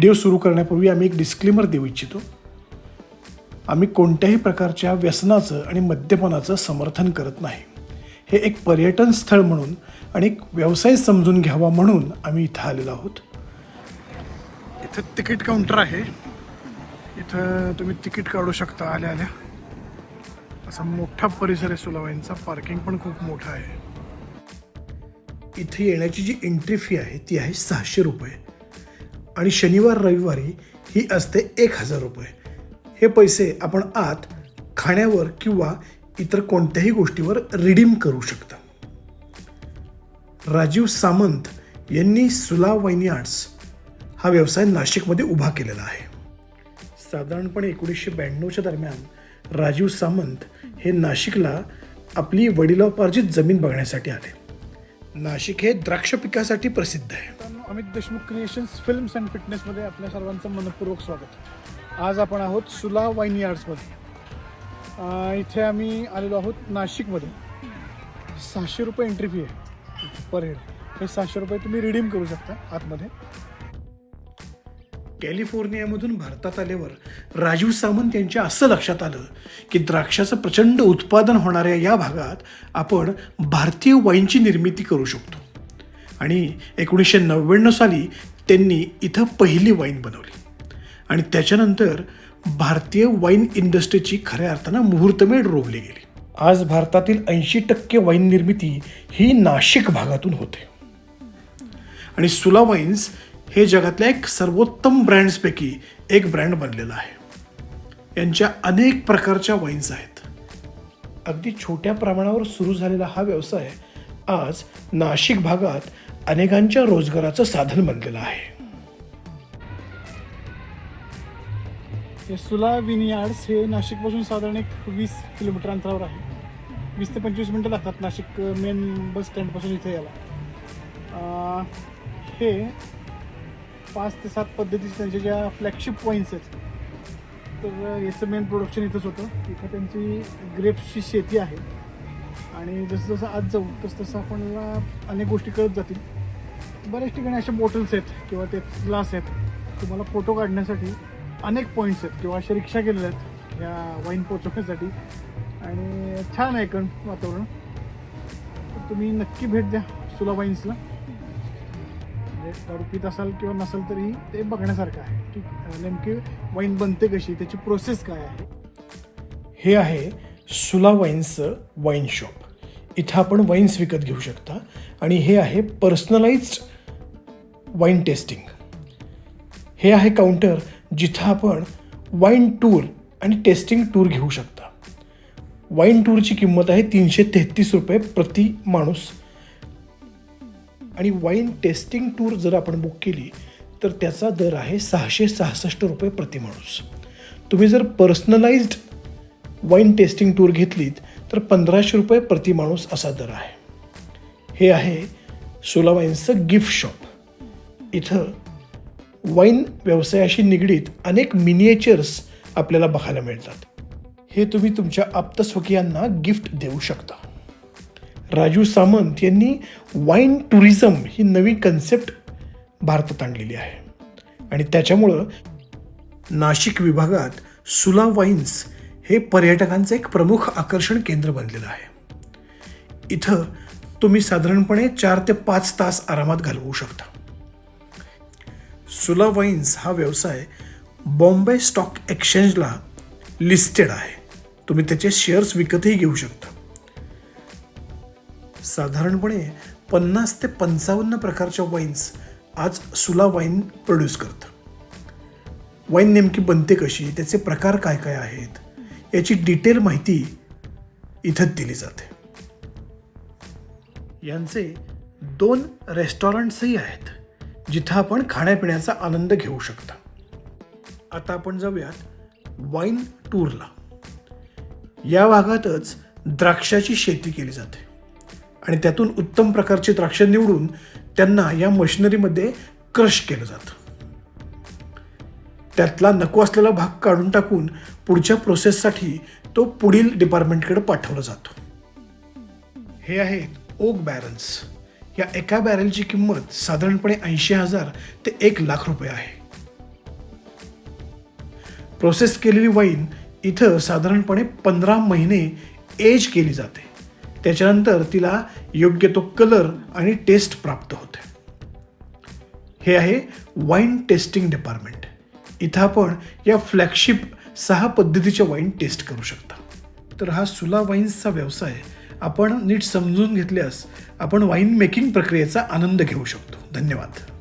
Video सुरू करण्यापूर्वी आम्ही एक डिस्क्लेमर देऊ इच्छितो. आम्ही कोणत्याही प्रकारच्या व्यसनाचं आणि मद्यपानाचं समर्थन करत नाही. हे एक पर्यटन स्थळ म्हणून आणि एक व्यवसाय समजून घ्यावा म्हणून आम्ही इथं आलेलो आहोत. इथं तिकीट काउंटर आहे. इथं तुम्ही तिकीट काढू शकता आल्या आल्या. असा मोठा परिसर आहे सुलावाईंचा. पार्किंग पण खूप मोठं आहे. इथे येण्याची जी एंट्री फी आहे ती आहे सहाशे रुपये. आणि शनिवार रविवारी ही असते एक हजार रुपये. हे पैसे आपण आत खाण्यावर किंवा इतर कोणत्याही गोष्टीवर रिडीम करू शकता. राजीव सामंत यांनी सुला वाईनी आर्ट्स हा व्यवसाय नाशिकमध्ये उभा केलेला आहे. साधारणपणे एकोणीसशे ब्याण्णवच्या दरम्यान राजीव सामंत हे नाशिकला आपली वडिलोपार्जित जमीन बघण्यासाठी आले. नाशिक हे द्राक्ष पिकासाठी प्रसिद्ध आहे. Amit Deshmukh creations films and फिटनेसमध्ये आपल्या सर्वांचं मनपूर्वक स्वागत. आज आपण आहोत सुला वाईन यार्ड्समध्ये. इथे आम्ही आलेलो आहोत नाशिकमध्ये. सहाशे रुपये एंट्री फी आहे पर हेड हे सहाशे रुपये तुम्ही रिडीम करू शकता आतमध्ये. कॅलिफोर्नियामधून भारतात आल्यावर राजीव सावंत यांच्या असं लक्षात आलं की द्राक्षाचं प्रचंड उत्पादन होणाऱ्या या भागात आपण भारतीय वाईनची निर्मिती करू शकतो. आणि एकोणीसशे नव्याण्णव साली त्यांनी इथं पहिली वाईन बनवली. आणि त्याच्यानंतर भारतीय वाईन इंडस्ट्रीची खऱ्या अर्थानं मुहूर्तमेढ रोवली गेली. आज भारतातील ऐंशी टक्के वाईन निर्मिती ही नाशिक भागातून होते. आणि सुला वाईन्स हे जगातल्या एक सर्वोत्तम ब्रँड्सपैकी एक ब्रँड बनलेला आहे. यांच्या अनेक प्रकारच्या वाईन्स आहेत. अगदी छोट्या प्रमाणावर सुरू झालेला हा व्यवसाय आज नाशिक भागात अनेकांच्या रोजगाराचं साधन बनलेलं आहे. सुला विनियार्ड्स हे नाशिकपासून साधारण एक वीस किलोमीटर अंतरावर आहे. वीस ते पंचवीस मिनटं लागतात नाशिक मेन बस स्टँडपासून इथे यायला. हे पाच ते सात पद्धतीचे त्यांच्या ज्या फ्लॅगशिप वाईन्स आहेत तर याचं मेन प्रोडक्शन इथंच होतं. इथं त्यांची ग्रेप्सची शेती आहे. आणि जसं जसं आज जाऊ तसं तसं आपल्याला अनेक गोष्टी कळत जातील. बऱ्याच ठिकाणी अशा बॉटल्स आहेत किंवा ते ग्लास आहेत. तुम्हाला फोटो काढण्यासाठी अनेक पॉईंट्स आहेत किंवा अशा रिक्षा केलेल्या आहेत ह्या वाईन पोचवण्यासाठी आणि छान आहे कण वातावरण. तुम्ही नक्की भेट द्या सुला वाईन्सला म्हणजे दारू पित असाल किंवा नसाल तरी ते बघण्यासारखं आहे की नेमकी वाईन बनते कशी त्याची प्रोसेस काय आहे. हे आहे सुला वाईन्सचं वाईन शॉप. इथं आपण वाईन्स विकत घेऊ शकता. आणि हे आहे पर्सनलाइज्ड वाईन टेस्टिंग. हे आहे काउंटर जिथं आपण वाईन टूर आणि टेस्टिंग टूर घेऊ शकता. वाईन टूरची किंमत आहे तीनशे तेहतीस रुपये प्रति माणूस. आणि वाईन टेस्टिंग टूर जर आपण बुक केली तर त्याचा दर आहे सहाशे सहासष्ट रुपये प्रति माणूस. तुम्ही जर पर्सनलाइज्ड वाईन टेस्टिंग टूर घेतलीत तर पंधराशे रुपये प्रति माणूस असा दर आहे. हे आहे सोला वाईन्सचं गिफ्ट शॉप इथं वाईन व्यवसायाशी निगडीत अनेक मिनिएचर्स आपल्याला बघायला मिळतात. हे तुम्ही तुमच्या आप्तस्वकीयांना गिफ्ट देऊ शकता. राजू सामंत यांनी वाईन टुरिझम ही नवी कन्सेप्ट भारतात आणलेली आहे. आणि त्याच्यामुळं नाशिक विभागात सुला वाईन्स हे पर्यटकांचं एक प्रमुख आकर्षण केंद्र बनलेलं आहे. इथं तुम्ही साधारणपणे चार ते पाच तास आरामात घालवू शकता. सुला वाईन्स हा व्यवसाय बॉम्बे स्टॉक एक्सचेंजला लिस्टेड आहे. तुम्ही त्याचे शेअर्स विकतही घेऊ शकता. साधारणपणे पन्नास ते पंचावन्न प्रकारच्या वाईन्स आज सुला वाईन प्रोड्यूस करतं. वाईन नेमकी बनते कशी? त्याचे प्रकार काय काय आहेत? याची डिटेल माहिती इथंच दिली जाते. यांचे दोन रेस्टॉरंट्सही आहेत जिथं आपण खाण्यापिण्याचा आनंद घेऊ शकता. आता आपण जाऊयात वाईन टूरला या भागातच द्राक्षाची शेती केली जाते आणि त्यातून उत्तम प्रकारची द्राक्ष निवडून त्यांना या मशिनरीमध्ये क्रश केलं जातं. त्यातला नको असलेला भाग काढून टाकून पुढच्या प्रोसेससाठी तो पुढील डिपार्टमेंटकडे पाठवला जातो. हे आहेत ओक बॅरल्स. या एका बॅरलची किंमत साधारणपणे ऐंशी हजार ते एक लाख रुपये आहे. प्रोसेस केलेली वाईन इथं साधारणपणे पंधरा महिने एज केली जाते. त्याच्यानंतर तिला योग्य तो कलर आणि टेस्ट प्राप्त होते. हे आहे वाईन टेस्टिंग डिपार्टमेंट. इथं आपण या फ्लॅगशिप सहा पद्धतीच्या वाईन टेस्ट करू शकता. तर हा सुला वाईन्सचा व्यवसाय आपण नीट समजून घेतल्यास आपण वाईन मेकिंग प्रक्रियेचा आनंद घेऊ शकतो. धन्यवाद.